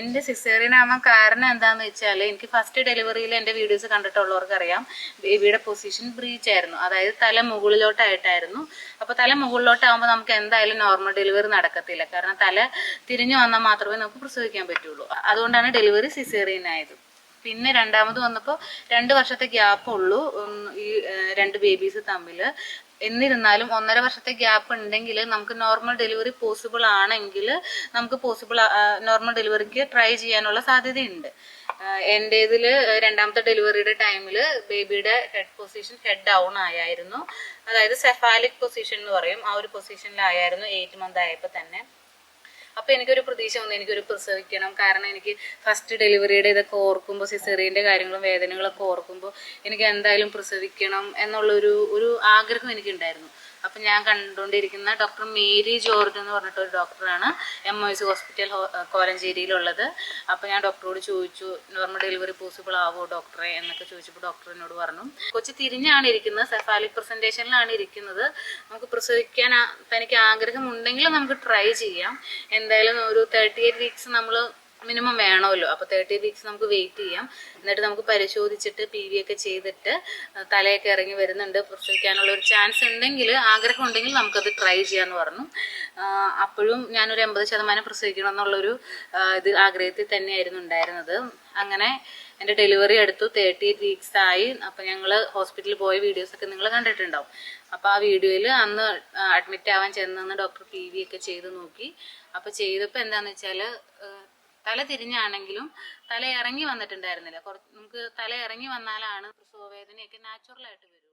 എന്റെ സിസേറിയൻ ആവാൻ കാരണം എന്താണെന്ന് വെച്ചാൽ എനിക്ക് ഫസ്റ്റ് ഡെലിവറിയിൽ എന്റെ വീഡിയോസ് കണ്ടിട്ടുള്ളവർക്ക് അറിയാം ബേബിയുടെ പൊസിഷൻ ബ്രീച്ച് ആയിരുന്നു. അതായത് തല മുകളിലോട്ടായിട്ടായിരുന്നു. അപ്പോൾ തല മുകളിലോട്ടാകുമ്പോൾ നമുക്ക് എന്തായാലും നോർമൽ ഡെലിവറി നടക്കത്തില്ല. കാരണം തല തിരിഞ്ഞു വന്നാൽ മാത്രമേ നമുക്ക് പ്രസവിക്കാൻ പറ്റുള്ളൂ. അതുകൊണ്ടാണ് ഡെലിവറി സിസേറിയൻ ആയത് പിന്നെ രണ്ടാമത് വന്നപ്പോൾ രണ്ട് വർഷത്തെ ഗ്യാപ്പ് ഉള്ളൂ. ഈ രണ്ട് ബേബീസ് തമ്മിൽ എന്നിരുന്നാലും ഒന്നര വർഷത്തെ ഗ്യാപ്പ് ഉണ്ടെങ്കിൽ നമുക്ക് നോർമൽ ഡെലിവറി പോസിബിൾ ആണെങ്കിൽ നമുക്ക് പോസിബിൾ നോർമൽ ഡെലിവറിക്ക് ട്രൈ ചെയ്യാനുള്ള സാധ്യതയുണ്ട്. എന്റെ ഇതിൽ രണ്ടാമത്തെ ഡെലിവറിയുടെ ടൈമിൽ ബേബിയുടെ ഹെഡ് പൊസിഷൻ ഹെഡ് ഡൗൺ ആയായിരുന്നു. അതായത് സെഫാലിക് പൊസിഷൻ എന്ന് പറയും. ആ ഒരു പൊസിഷനിലായിരുന്നു എയ്റ്റ് മന്ത് ആയപ്പോൾ തന്നെ. അപ്പൊ എനിക്കൊരു പ്രതീക്ഷ വന്നു എനിക്കൊരു പ്രസവിക്കണം. കാരണം എനിക്ക് ഫസ്റ്റ് ഡെലിവറിയുടെ ഇതൊക്കെ ഓർക്കുമ്പോൾ സിസേറിയന്റെ കാര്യങ്ങളും വേദനകളൊക്കെ ഓർക്കുമ്പോൾ എനിക്ക് എന്തായാലും പ്രസവിക്കണം എന്നുള്ളൊരു ഒരു ആഗ്രഹം എനിക്കുണ്ടായിരുന്നു. അപ്പൊ ഞാൻ കണ്ടുകൊണ്ടിരിക്കുന്ന ഡോക്ടർ മേരി ജോർജ് എന്ന് പറഞ്ഞിട്ട് ഒരു ഡോക്ടറാണ്. എം ഒ എസ് ഹോസ്പിറ്റൽ കോലഞ്ചേരിയിലുള്ളത്. അപ്പോൾ ഞാൻ ഡോക്ടറോട് ചോദിച്ചു നോർമൽ ഡെലിവറി പോസിബിൾ ആവോ ഡോക്ടറെ? എന്നൊക്കെ ചോദിച്ചപ്പോൾ ഡോക്ടർ എന്നോട് പറഞ്ഞു. കൊച്ചു തിരിഞ്ഞാണ് ഇരിക്കുന്നത് സെഫാലിക് പ്രസന്റേഷനിലാണ് ഇരിക്കുന്നത്. നമുക്ക് പ്രസവിക്കാൻ തനിക്ക് ആഗ്രഹമുണ്ടെങ്കിൽ നമുക്ക് ട്രൈ ചെയ്യാം. എന്തായാലും ഒരു തേർട്ടി എയ്റ്റ് വീക്സ് നമ്മൾ മിനിമം വേണമല്ലോ. അപ്പോൾ തേർട്ടി വീക്സ് നമുക്ക് വെയിറ്റ് ചെയ്യാം. എന്നിട്ട് നമുക്ക് പരിശോധിച്ചിട്ട് പി വി ഒക്കെ ചെയ്തിട്ട് തലയൊക്കെ ഇറങ്ങി വരുന്നുണ്ട്. പ്രസവിക്കാനുള്ള ഒരു ചാൻസ് ഉണ്ടെങ്കിൽ ആഗ്രഹം ഉണ്ടെങ്കിൽ നമുക്കത് ട്രൈ ചെയ്യാമെന്ന് പറഞ്ഞു. അപ്പോഴും ഞാനൊരു എൺപത് ശതമാനം പ്രസവിക്കണം എന്നുള്ളൊരു ഇത് ആഗ്രഹത്തിൽ തന്നെയായിരുന്നു ഉണ്ടായിരുന്നത്. അങ്ങനെ എന്റെ ഡെലിവറി എടുത്തു. തേർട്ടി എയ്റ്റ് വീക്സ് ആയി. അപ്പം ഞങ്ങൾ ഹോസ്പിറ്റലിൽ പോയ വീഡിയോസ് ഒക്കെ നിങ്ങൾ കണ്ടിട്ടുണ്ടാവും. അപ്പോൾ ആ വീഡിയോയിൽ അന്ന് അഡ്മിറ്റ് ആവാൻ ചെന്നെന്ന് ഡോക്ടർ പി വി ഒക്കെ ചെയ്ത് നോക്കി. അപ്പോൾ ചെയ്തപ്പോൾ എന്താണെന്ന് വെച്ചാൽ തല തിരിഞ്ഞാണെങ്കിലും തല ഇറങ്ങി വന്നിട്ടുണ്ടായിരുന്നില്ല. കുറച്ച് നമുക്ക് തല ഇറങ്ങി വന്നാലാണ് പ്രസവ വേദനയൊക്കെ നാച്ചുറലായിട്ട് വരും.